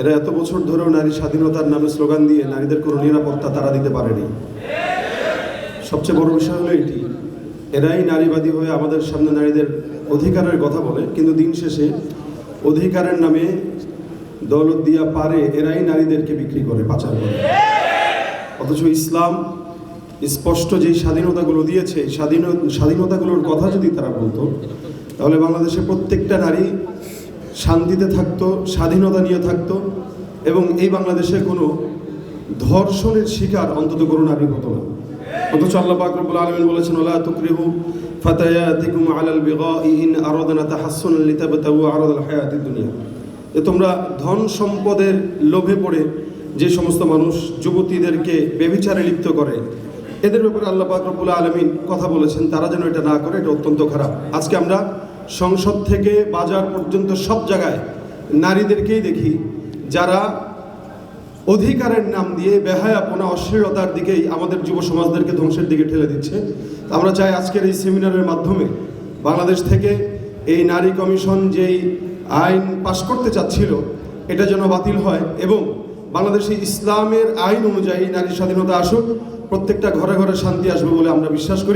এরা এত বছর ধরেও নারী স্বাধীনতার নামে স্লোগান দিয়ে নারীদের কোনো নিরাপত্তা তারা দিতে পারেনি। সবচেয়ে বড় বিষয় হলো এটি। এরাই নারীবাদী হয়ে আমাদের সামনে নারীদের অধিকারের কথা বলে, কিন্তু দিন শেষে অধিকারের নামে দৌলত দিয়া পারে এরাই নারীদেরকে বিক্রি করে, পাচার করে। অথচ ইসলাম স্পষ্ট যেই স্বাধীনতাগুলো দিয়েছে স্বাধীন স্বাধীনতাগুলোর কথা যদি তারা বলতো, তাহলে বাংলাদেশে প্রত্যেকটা নারী শান্তিতে থাকতো, স্বাধীনতা নিয়ে থাকতো এবং এই বাংলাদেশে কোনো ধর্ষণের শিকার অন্তত কোনো নারী হতো না। অথচ আল্লাহ পাক রব্বুল আলামিন বলেছেন ওলা তুকরিহু আলাল তোমরা ধন সম্পদের লোভে পড়ে যে সমস্ত মানুষ যুবতীদেরকে বেবিচারে লিপ্ত করে, এদের ব্যাপারে আল্লাহ পাক রব্বুল আলামিন কথা বলেছেন, তারা যেন এটা না করে, এটা অত্যন্ত খারাপ। আজকে আমরা সংসদ থেকে বাজার পর্যন্ত সব জায়গায় নারীদেরকেই দেখি, যারা অধিকারের নাম দিয়ে বেহায়াপনা অশ্লীলতার দিকেই আমাদের যুব সমাজদেরকে ধ্বংসের দিকে ঠেলে দিচ্ছে। আমরা চাই আজকের এই সেমিনারের মাধ্যমে বাংলাদেশ থেকে এই নারী কমিশন যেই আইন পাশ করতে চাচ্ছিল, এটা যেন বাতিল হয় এবং বাংলাদেশে ইসলামের আইন অনুযায়ী নারী স্বাধীনতা আসুক, প্রত্যেকটা ঘরে ঘরে শান্তি আসবে বলে আমরা বিশ্বাস করি।